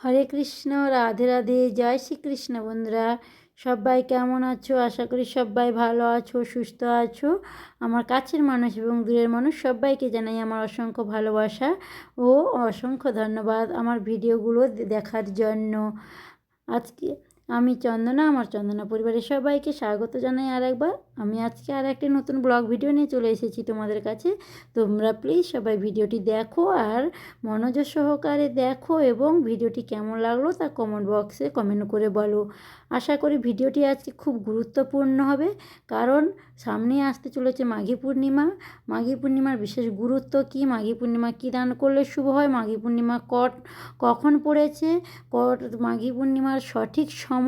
হরে কৃষ্ণ, রাধে রাধে, জয় শ্রীকৃষ্ণ বন্ধুরা। সবাই কেমন আছো? আশা করি সবাই ভালো আছো, সুস্থ আছো। আমার কাছের মানুষ এবং দূরের মানুষ সবাইকে জানাই আমার অসংখ্য ভালোবাসা ও অসংখ্য ধন্যবাদ আমার ভিডিওগুলো দেখার জন্য। আজকে আমি চন্দনা, আমার চন্দনা পরিবারের সবাইকে স্বাগত জানাই আর একবার আমি আজকে আর একটি নতুন ব্লগ ভিডিও নিয়ে চলে এসেছি তোমাদের কাছে। তোমরা প্লিজ সবাই ভিডিওটি দেখো আর মনোযোগ সহকারে দেখো এবং ভিডিওটি কেমন লাগল তা কমেন্ট বক্সে কমেন্ট করে বলো। আশা করি ভিডিওটি আজকে খুব গুরুত্বপূর্ণ হবে। কারণ সামনে আসতে চলেছে মাঘী পূর্ণিমা। মাঘী পূর্ণিমার বিশেষ গুরুত্ব কী? মাঘী পূর্ণিমা কী দান করলে শুভ হয়? মাঘী পূর্ণিমা কট, কখন পড়েছে? কট, মাঘী পূর্ণিমার সঠিক সময়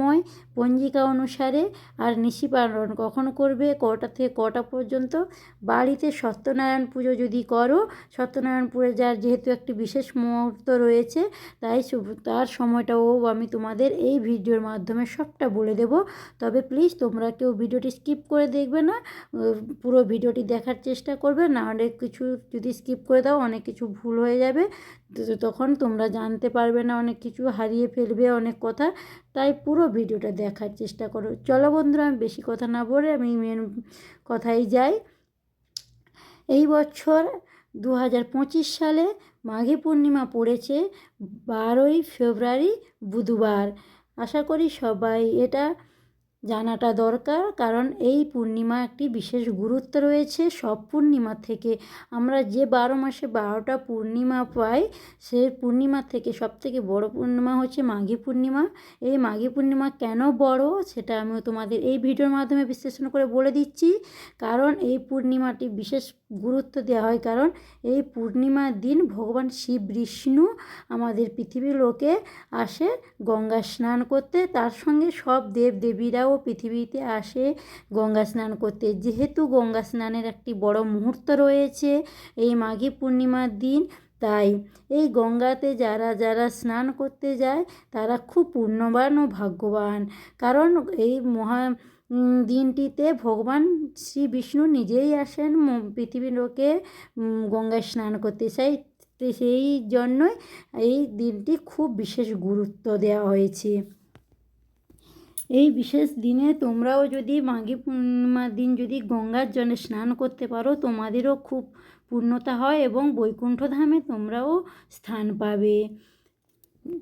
পঞ্জিকা অনুসারে আর নিশি পালন। কখন করবে? কটা থেকে কটা পর্যন্ত? বাড়িতে সত্যনারায়ণ পুজো যদি করো সত্যনারায়ণ পুজো যার যেহেতু একটি বিশেষ মুহূর্ত রয়েছে, তাই তার সময়টাও আমি তোমাদের এই ভিডিওর মাধ্যমে সবটা বলে দেব। তবে প্লিজ তোমরা কেউ ভিডিওটি স্কিপ করে দেখবে না পুরো ভিডিওটি দেখার চেষ্টা করবে। না অনেক কিছু যদি স্কিপ করে দাও, অনেক কিছু ভুল হয়ে যাবে। তখন তোমরা জানতে পারবে না, অনেক কিছু হারিয়ে ফেলবে অনেক কথা। তাই পুরো ভিডিওটা দেখার চেষ্টা করো। চলো বন্ধুরা, আমি বেশি কথা না বলে আমি মেন কথাই যাই। এই বছর দু হাজার পঁচিশ সালে মাঘী পূর্ণিমা পড়েছে, বারোই ফেব্রুয়ারি বুধবার। আশা করি সবাই এটা জানাটা দরকার। কারণ এই পূর্ণিমা একটি বিশেষ গুরুত্ব রয়েছে। সব পূর্ণিমা থেকে আমরা যে বারো মাসে বারোটা পূর্ণিমা পাই, সে পূর্ণিমা থেকে সব থেকে বড় পূর্ণিমা হচ্ছে মাঘী পূর্ণিমা। এই মাঘী পূর্ণিমা কেন বড় সেটা আমিও তোমাদের এই ভিডিওর মাধ্যমে বিশ্লেষণ করে বলে দিচ্ছি। কারণ এই পূর্ণিমাটি বিশেষ গুরুত্ব দেওয়া হয়। কারণ এই পূর্ণিমার দিন ভগবান শিব, বিষ্ণু আমাদের পৃথিবীর লোকে আসে গঙ্গা স্নান করতে। তার সঙ্গে সব দেব দেবীরাও পৃথিবীতে আসে গঙ্গা স্নান করতে। যেহেতু গঙ্গা স্নানের একটি বড় মুহূর্ত রয়েছে এই মাঘী পূর্ণিমার দিন, তাই এই গঙ্গাতে যারা যারা স্নান করতে যায়, তারা খুব পূর্ণবান ও ভাগ্যবান। কারণ এই মহা দিনটিতে ভগবান শ্রী বিষ্ণু নিজেই আসেন পৃথিবীর লোকে গঙ্গায় স্নান করতে। চাই সেই জন্যই এই দিনটি খুব বিশেষ গুরুত্ব দেওয়া হয়েছে। এই বিশেষ দিনে তোমরাও যদি মাঘী পূর্ণিমার দিন যদি গঙ্গার জলে স্নান করতে পারো, তোমাদেরও খুব পূর্ণতা হয় এবং বৈকুণ্ঠ ধামে তোমরাও স্থান পাবে।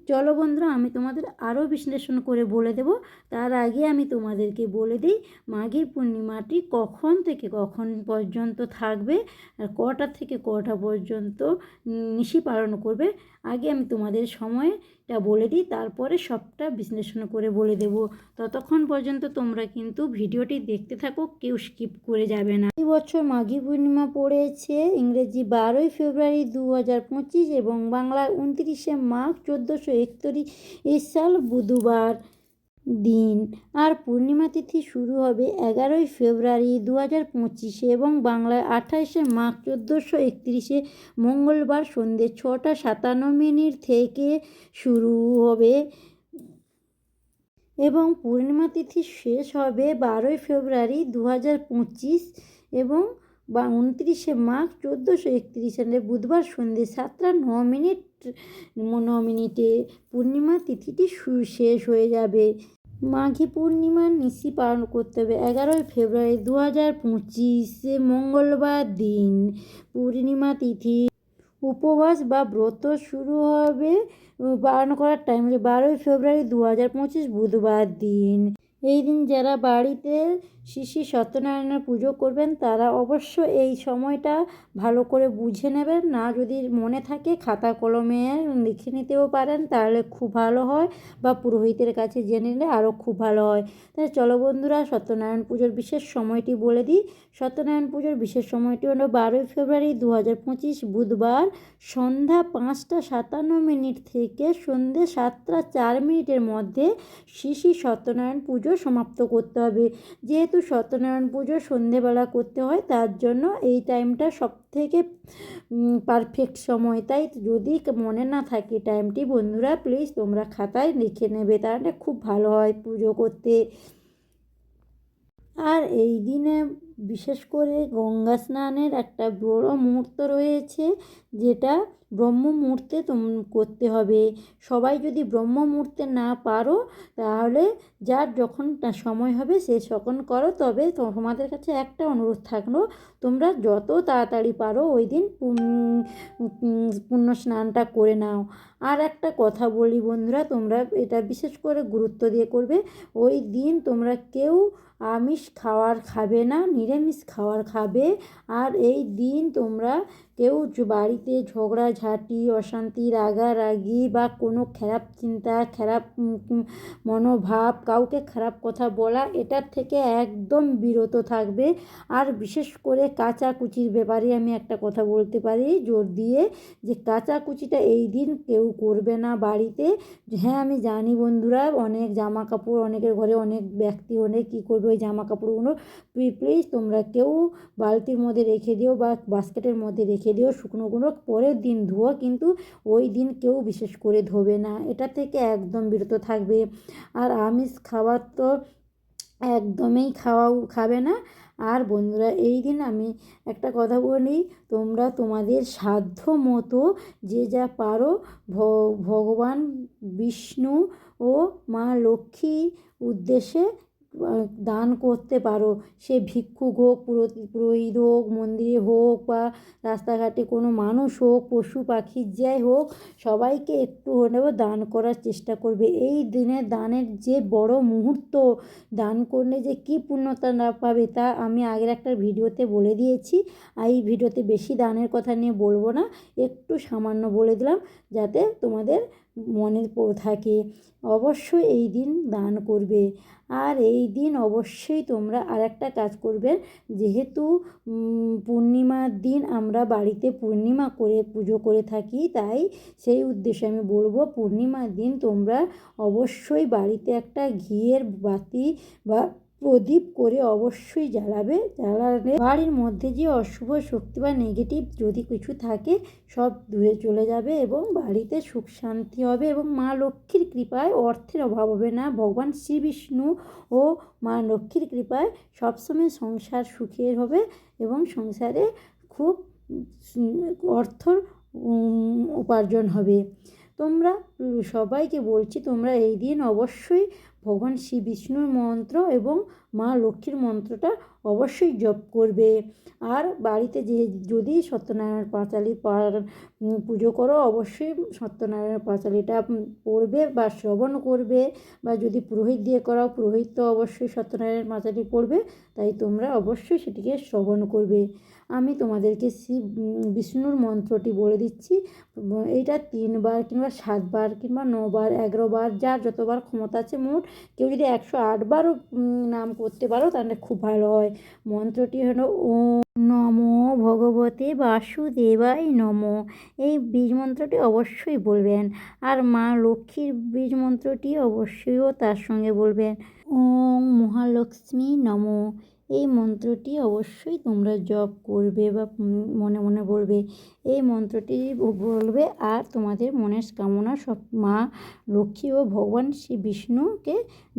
চলো বন্ধুরা, আমি তোমাদের আরও বিশ্লেষণ করে বলে দেব। তার আগে আমি তোমাদেরকে বলে দিই, মাঘী পূর্ণিমাটি কখন থেকে কখন পর্যন্ত থাকবে আর কটা থেকে কটা পর্যন্ত নিশি পালন করবে, আগে আমি তোমাদের সময়টা বলে দিই, তারপরে সবটা বিশ্লেষণ করে বলে দেব। ততক্ষণ পর্যন্ত তোমরা কিন্তু ভিডিওটি দেখতে থাকো, কেউ স্কিপ করে যাবে না। এই বছর মাঘী পূর্ণিমা পড়েছে, ইংরেজি বারোই ফেব্রুয়ারি দু হাজার পঁচিশ এবং বাংলায় উনত্রিশে মাঘ চোদ্দোশো একত্রিশ সাল বুধবার। দিন। আর পূর্ণিমা তিথি শুরু হবে এগারোই ফেব্রুয়ারি দু হাজার পঁচিশে এবং বাংলায় আঠাইশে মার্চ চোদ্দোশো একত্রিশে মঙ্গলবার সন্ধ্যে ছটা সাতান্ন মিনিট থেকে শুরু হবে। এবং পূর্ণিমা তিথি শেষ হবে বারোই ফেব্রুয়ারি দু হাজার পঁচিশ এবং বা উনত্রিশে মার্চ চোদ্দোশো একত্রিশ সালে বুধবার সন্ধ্যে সাতটা ন মিনিট ন মিনিটে পূর্ণিমা তিথিটি শেষ হয়ে যাবে। মাঘী পূর্ণিমার নিশি পালন করতে হবে। এগারোই ফেব্রুয়ারি দু হাজার পঁচিশে মঙ্গলবার দিন। পূর্ণিমা তিথি উপবাস বা ব্রত শুরু হবে পালন করার টাইম বারোই ফেব্রুয়ারি দু হাজার পঁচিশ বুধবার দিন। এই দিন যারা বাড়িতে শ্রী শ্রী সত্যনারায়ণের পুজো করবেন, তারা অবশ্য এই সময়টা ভালো করে বুঝে নেবেন। না যদি মনে থাকে খাতা কলমে লিখে নিতেও পারেন, তাহলে খুব ভালো হয় বা পুরোহিতের কাছে জেনে নিলে আরও খুব ভালো হয়। তাই চলো বন্ধুরা, সত্যনারায়ণ পুজোর বিশেষ সময়টি বলে দিই। সত্যনারায়ণ পুজোর বিশেষ সময়টি হলো বারোই ফেব্রুয়ারি দু হাজার পঁচিশ বুধবার সন্ধ্যা পাঁচটা সাতান্ন মিনিট থেকে সন্ধ্যে সাতটা চার মিনিটের মধ্যে শ্রী শ্রী সত্যনারায়ণ পুজো সমাপ্ত করতে হবে। যেহেতু সত্যনারায়ণ পুজো সন্ধেবেলা করতে হয়, তার জন্য এই টাইমটা সব থেকে পারফেক্ট সময়। তাই যদি মনে না থাকে টাইমটি বন্ধুরা প্লিজ তোমরা খাতায় লিখে নেবে তাহলে খুব ভালো হয় পুজো করতে। আর এই দিনে বিশেষ করে গঙ্গা স্নানের একটা বড় মুহূর্ত রয়েছে, যেটা ব্রহ্ম মুহূর্তে তোম, করতে হবে। সবাই যদি ব্রহ্ম মুহূর্তে না পারো, তাহলে যার যখন সময় হবে, সে যখন করো। তবে তোমাদের কাছে একটা অনুরোধ থাকল, তোমরা যত তাড়াতাড়ি পারো ওই দিন পুণ্য স্নানটা করে নাও। আর একটা কথা বলি বন্ধুরা, তোমরা এটা বিশেষ করে গুরুত্ব দিয়ে করবে, ওই দিন তোমরা কেউ আমিষ খাওয়ার খাবে না, নিরামিষ খাওয়ার খাবে। আর এই দিন তোমরা কেউ বাড়িতে ঝগড়াঝাটি অশান্তি, রাগারাগি বা কোনো খারাপ চিন্তা, খারাপ মনোভাব, কাউকে খারাপ কথা বলা, এটার থেকে একদম বিরত থাকবে। আর বিশেষ করে কাচাকুচির ব্যাপারে আমি একটা কথা বলতে পারি, জোর দিয়ে যে কাচাকুচিটা এই দিন কেউ করবে না বাড়িতে। হ্যাঁ আমি জানি বন্ধুরা, অনেক জামা কাপড় অনেকের ঘরে অনেক ব্যক্তি, অনেক কী করবে, ওই জামা কাপড়গুলো প্লিজ তোমরা কেউ বালতির মধ্যে রেখে দিও বা বাস্কেটের মধ্যে রেখে দিও শুকনোগুলো পরের দিন ধোয়া কিন্তু ওই দিন কেউ বিশেষ করে ধোবে না। এটা থেকে একদম বিরত থাকবে। আর আমিষ খাবার তো একদমই খাওয়াও, খাবে না। আর বন্ধুরা, এই দিন আমি একটা কথা বলি, তোমরা তোমাদের সাধ্য মতো যে যা পারো ভগবান, বিষ্ণু ও মা লক্ষ্মী উদ্দেশ্যে দান করতে পারো। সে ভিক্ষুক হোক পুরোহিত হোক, মন্দিরে হোক বা রাস্তাঘাটে কোনো মানুষ হোক, পশু পাখি যাই হোক, সবাইকে একটু হলেও দান করার চেষ্টা করবে। এই দিনে দানের যে বড় মুহূর্ত, দান করলে যে কী পূর্ণতা না পাবে তা আমি আগের একটা ভিডিওতে বলে দিয়েছি। আর এই ভিডিওতে বেশি দানের কথা নিয়ে বলব না, একটু সামান্য বলে দিলাম যাতে তোমাদের মনে থাকে, অবশ্যই এই দিন দান করবে। আর এই দিন অবশ্যই তোমরা আরেকটা কাজ করবে, যেহেতু পূর্ণিমার দিন আমরা বাড়িতে পূর্ণিমা করে পুজো করে থাকি, তাই সেই উদ্দেশ্যে আমি বলব পূর্ণিমার দিন তোমরা অবশ্যই বাড়িতে একটা ঘিয়ের বাতি বা প্রদীপ করে অবশ্যই জ্বালাবে। জ্বালালে বাড়ির মধ্যে যে অশুভ শক্তি বা নেগেটিভ যদি কিছু থাকে সব দূরে চলে যাবে এবং বাড়িতে সুখ শান্তি হবে এবং মা লক্ষ্মীর কৃপায় অর্থের অভাব হবে না। ভগবান শ্রী বিষ্ণু ও মা লক্ষ্মীর কৃপায় সবসময় সংসার সুখের হবে এবং সংসারে খুব উম, অর্থর উপার্জন হবে। তোমরা সবাইকে বলছি তোমরা এই দিন অবশ্যই ভগবান শ্রী বিষ্ণুর মন্ত্র এবং মা লক্ষ্মীর মন্ত্রটা অবশ্যই জপ করবে। আর বাড়িতে যে, যদি সত্যনারায়ণ পাঁচালি পুজো করো, অবশ্যই সত্যনারায়ণ পাঁচালিটা পড়বে বা শ্রবণ করবে বা যদি পুরোহিত দিয়ে করাও, পুরোহিত তো অবশ্যই সত্যনারায়ণ পাঁচালি পড়বে, তাই তোমরা অবশ্যই সেটিকে শ্রবণ করবে। আমি তোমাদেরকে শিব বিষ্ণুর মন্ত্রটি বলে দিচ্ছি। এইটা তিনবার কিংবা সাতবার কিংবা নবার, এগারোবার, যার যতবার ক্ষমতা আছে মোট কেউ যদি একশো আটবারও নাম করতে পারো তাহলে খুব ভালো হয়। মন্ত্রটি হলো ও নমো ভগবতে বাসুদেবাই নমো। এই বীজ মন্ত্রটি অবশ্যই বলবেন আর মা লক্ষ্মীর বীজ মন্ত্রটি অবশ্যইও তার সঙ্গে বলবেন। ওম মহালক্ষ্মী নমো। এই মন্ত্রটি অবশ্যই তোমরা জপ করবে বা মনে মনে বলবে। এই মন্ত্রটি বলবে, আর তোমাদের মনের কামনা সব মা লক্ষ্মী ও ভগবান শ্রী বিষ্ণুকে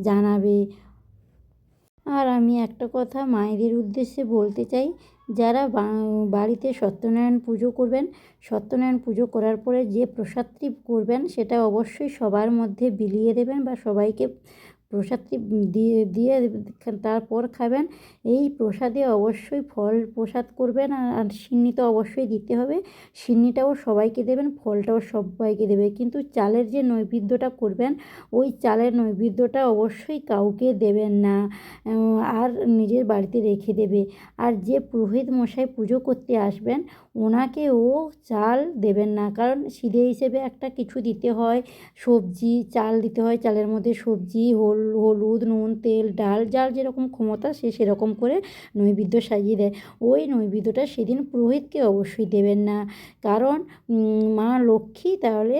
জানাবে। আর আমি একটা কথা মায়েদের উদ্দেশ্যে বলতে চাই, যারা বাড়িতে সত্যনারায়ণ পুজো করবেন, সত্যনারায়ণ পুজো করার পরে যে প্রসাদটি করবেন, সেটা অবশ্যই সবার মধ্যে বিলিয়ে দেবেন বা সবাইকে প্রসাদটি দিয়ে দিয়ে তারপর খাবেন। এই প্রসাদে অবশ্যই ফল প্রসাদ করবেন আর- সিন্নি তো অবশ্যই দিতে হবে। সিন্নিটাও সবাইকে দেবেন, ফলটাও সবাইকে দেবে। কিন্তু চালের যে নৈবেদ্যটা করবেন, ওই চালের নৈবেদ্যটা অবশ্যই কাউকে দেবেন না। আর নিজের বাড়িতে রেখে দেবে। আর যে পুরোহিত মশাই পুজো করতে আসবেন ওনাকে ও চাল দেবেন না। কারণ সিধে হিসেবে একটা কিছু দিতে হয়, সবজি, চাল দিতে হয়। চালের মধ্যে সবজি, হল, হলুদ, নুন, তেল, ডাল, যার যেরকম ক্ষমতা সে সেরকম করে নৈবেদ্য সাজিয়ে দেয়। ওই নৈবেদ্যটা সেদিন পুরোহিতকে অবশ্যই দেবেন না। কারণ মা লক্ষ্মী তাহলে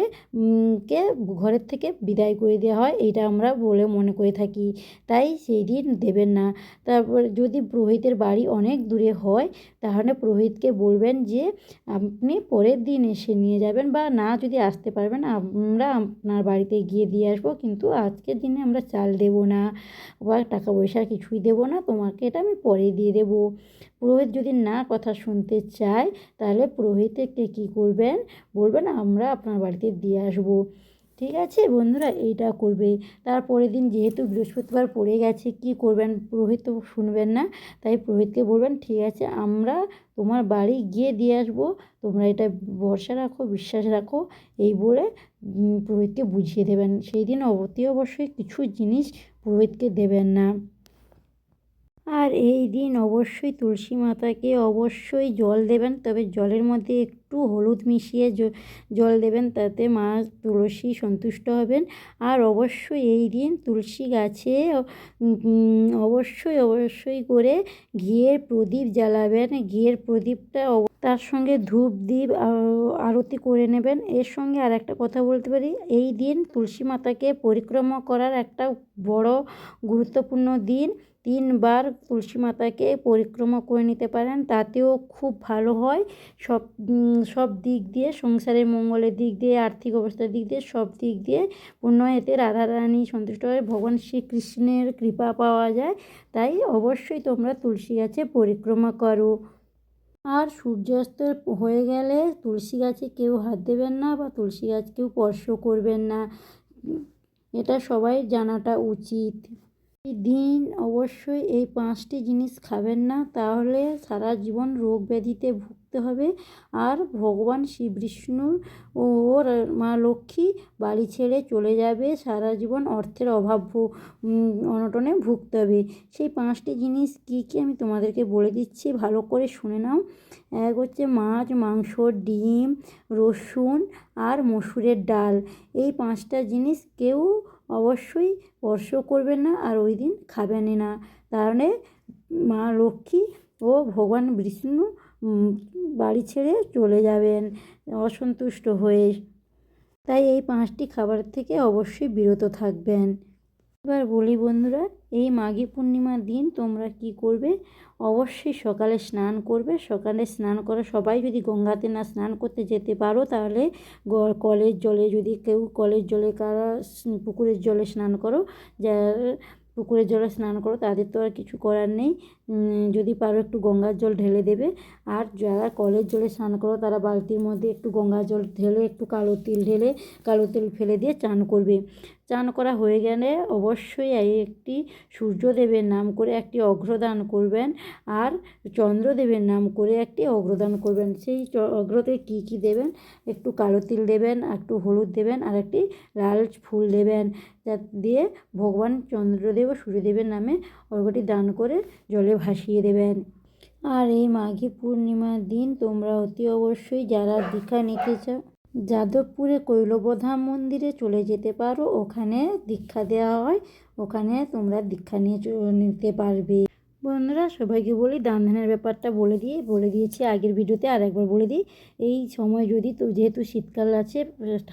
কে ঘরের থেকে বিদায় করে দেওয়া হয় এটা আমরা বলে মনে করে থাকি। তাই সেই দিন দেবেন না। তারপর যদি পুরোহিতের বাড়ি অনেক দূরে হয়, তাহলে পুরোহিতকে বলবেন যে দিয়ে আপনি পরের দিন এসে নিয়ে যাবেন বা না যদি আসতে পারবেন, আমরা আপনার বাড়িতে গিয়ে দিয়ে আসব। কিন্তু আজকের দিনে আমরা চাল দেব না বা টাকা পয়সা কিছুই দেব না, তোমাকে এটা আমি পরে দিয়ে দেবো। পুরোহিত যদি না কথা শুনতে চায়, তাহলে পুরোহিতকে কী করবেন? বলবেন, আমরা আপনার বাড়িতে দিয়ে আসব। ঠিক আছে? বন্ধুরা এইটা করবে। তারপরের দিন যেহেতু বৃহস্পতিবার পড়ে গেছে, কি করবেন? পুরোহিত তো শুনবেন না, তাই পুরোহিতকে বলবেন, ঠিক আছে, আমরা তোমার বাড়ি গিয়ে দিয়ে আসব। তোমরা এটা ভরসা রাখো, বিশ্বাস রাখো। এই বলে পুরোহিতকে বুঝিয়ে দেবেন। সেই দিন অতি অবশ্যই কিছু জিনিস পুরোহিতকে দেবেন না। আর এই দিন অবশ্যই তুলসী মাতাকে অবশ্যই জল দেবেন, তবে জলের মধ্যে একটু হলুদ মিশিয়ে জল দেবেন, তাতে মা তুলসী সন্তুষ্ট হবেন। আর অবশ্যই এই দিন তুলসী গাছে অবশ্যই অবশ্যই করে ঘিয়ের প্রদীপ জ্বালাবেন। ঘিয়ের প্রদীপটা তার সঙ্গে ধূপ দ্বীপ আরতি করে নেবেন। এর সঙ্গে আর একটা কথা বলতে পারি, এই দিন তুলসী মাতাকে পরিক্রমা করার একটা বড় গুরুত্বপূর্ণ দিন। তিনবার তুলসী মাতাকে পরিক্রমা করে নিতে পারেন, তাতেও খুব ভালো হয়। সব সব দিক দিয়ে, সংসারের মঙ্গলের দিক দিয়ে, আর্থিক অবস্থার দিক দিয়ে, সব দিক দিয়ে পূর্ণ এতে রাধারানী সন্তুষ্ট হয় ভগবান শ্রীকৃষ্ণের কৃপা পাওয়া যায়। তাই অবশ্যই তোমরা তুলসী গাছে পরিক্রমা করো। আর সূর্যাস্ত হয়ে গেলে তুলসী গাছে কেউ হাত দেবেন না বা তুলসী গাছ কেউ স্পর্শ করবেন না। এটা সবাই জানাটা উচিত। দিন অবশ্যই এই পাঁচটি জিনিস খাবেন না, তাহলে সারা জীবন রোগ ব্যাধিতে ভুগতে হবে। আর ভগবান শ্রী বিষ্ণুর ও মা লক্ষ্মী বাড়ি ছেড়ে চলে যাবে, সারা জীবন অর্থের অভাব অনটনে ভুগতে হবে। সেই পাঁচটি জিনিস কী কী আমি তোমাদেরকে বলে দিচ্ছি, ভালো করে শুনে নাও। এক হচ্ছে মাছ, মাংস, ডিম, রসুন আর মসুরের ডাল। এই পাঁচটা জিনিস কেউ অবশ্যই স্পর্শ করবেন না আর ওই দিন খাবেন না। তাহলে মা লক্ষ্মী ও ভগবান বিষ্ণু বাড়ি ছেড়ে চলে যাবেন, অসন্তুষ্ট হয়ে। তাই এই পাঁচটি খাবার থেকে অবশ্যই বিরত থাকবেন। এবার বলি বন্ধুরা, এই মাঘী পূর্ণিমার দিন তোমরা কি করবে? অবশ্যই সকালে স্নান করবে। সকালে স্নান করে সবাই যদি গঙ্গাতে না স্নান করতে যেতে পারো, তাহলে কলের জলে যদি কেউ কলের জলে কারা পুকুরের জলে স্নান করো, যা, পুকুরের জলে স্নান করো, তাদের তো আর কিছু করার নেই। যদি পারো একটু গঙ্গার জল ঢেলে দেবে। আর যারা কলের জলে স্নান করো, তারা বালতির মধ্যে একটু গঙ্গার জল ঢেলে, একটু কালো তিল ঢেলে, কালো তেল ফেলে দিয়ে চান করবে। চান করা হয়ে গেলে অবশ্যই এই একটি সূর্যদেবের নাম করে একটি অগ্রদান করবেন আর চন্দ্রদেবের নাম করে একটি অগ্রদান করবেন। সেই অগ্রতে কী কী দেবেন? একটু কালো তিল দেবেন, একটু হলুদ দেবেন আর একটি লাল ফুল দেবেন। যা দিয়ে ভগবান চন্দ্রদেব ও সূর্যদেবের নামে অর্ঘ্যটি দান করে জলে ভাসিয়ে দেবেন। আর এই মাঘী পূর্ণিমার দিন তোমরা অতি অবশ্যই যারা দীক্ষা নিতে চাও যাদবপুরে কৈলবধাম মন্দিরে চলে যেতে পারো। ওখানে দীক্ষা দেওয়া হয়। ওখানে তোমরা দীক্ষা নিয়ে নিতে পারবে। বন্ধুরা, সবাইকে বলি দান ধ্যানের ব্যাপারটা বলে দিয়ে, বলে দিয়েছি আগের ভিডিওতে আর একবার বলে দিই। এই সময় যদি তো যেহেতু শীতকাল আছে,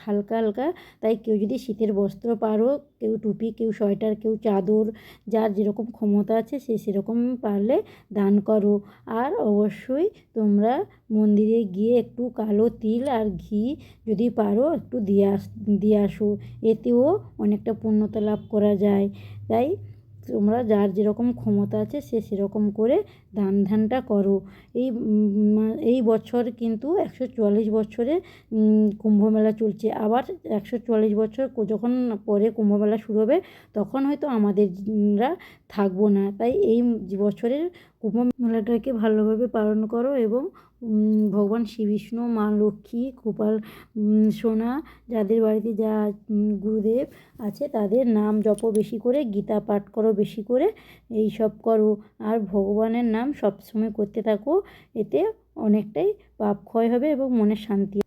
হালকা হালকা, তাই কেউ যদি শীতের বস্ত্র পারো, কেউ টুপি, কেউ সোয়েটার, কেউ চাদর, যার যেরকম ক্ষমতা আছে সে সেরকম পারলে দান করো। আর অবশ্যই তোমরা মন্দিরে গিয়ে একটু কালো তিল আর ঘি যদি পারো, একটু দিয়ে আস, দিয়ে আসো। এতেও অনেকটা পূর্ণতা লাভ করা যায়। তাই তোমরা যার যেরকম ক্ষমতা আছে, সে সেরকম করে দান ধ্যানটা করো। এই এই বছর কিন্তু একশো চুয়াল্লিশ বছরে কুম্ভমেলা চলছে। আবার একশো চুয়াল্লিশ বছর যখন পরে কুম্ভমেলা শুরু হবে, তখন হয়তো আমাদেররা থাকব না। তাই এই বছরের কুম্ভ মেলাটাকে ভালোভাবে পালন করো এবং ভগবান শ্রী বিষ্ণু, মা লক্ষ্মী, গোপাল সোনা যাদের বাড়িতে যা গুরুদেব আছে তাদের নাম জপ বেশি করে, গীতা পাঠ করো বেশি করে এই সব করো। আর ভগবানের নাম সবসময় করতে থাকো, এতে অনেকটাই পাপ ক্ষয় হবে এবং মনের শান্তি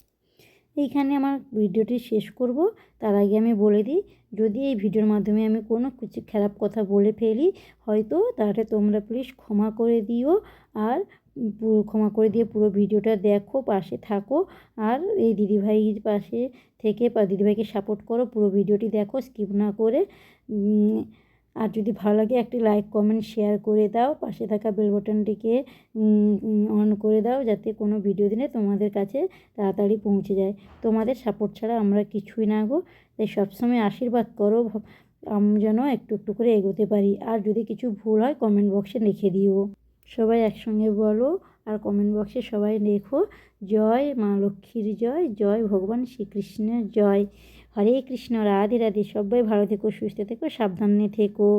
এইখানে আমার ভিডিওটি শেষ করব। তার আগে আমি বলে দিই, যদি এই ভিডিওর মাধ্যমে আমি কোনো কিছু খারাপ কথা বলে ফেলি, হয়তো তাহলে তোমরা প্লিজ ক্ষমা করে দিও আর ক্ষমা করে দিয়ে পুরো ভিডিওটা দেখো, পাশে থাকো আর এই দিদিভাইয়ের পাশে থেকে দিদিভাইকে সাপোর্ট করো, পুরো ভিডিওটি দেখো স্কিপ না করে আর যদি ভালো লাগে একটি লাইক, কমেন্ট, শেয়ার করে দাও। পাশে থাকা বেল বাটনটিকে অন করে দাও যাতে কোনো ভিডিও দিলে তোমাদের কাছে তাড়াতাড়ি পৌঁছে যায়। তোমাদের সাপোর্ট ছাড়া আমরা কিছুই না গো। তাই সবসময় আশীর্বাদ করো আমি যেন একটু একটু করে এগোতে পারি। আর যদি কিছু ভুল হয় কমেন্ট বক্সে লিখে দিও। সবাই একসঙ্গে বলো আর কমেন্ট বক্সে সবাই লেখো, জয় মা লক্ষ্মীর জয় জয় ভগবান শ্রীকৃষ্ণের জয়। হরে কৃষ্ণ রাধে রাধে। সবাই ভালো থেকো সুস্থ থেকো সাবধানে থেকো।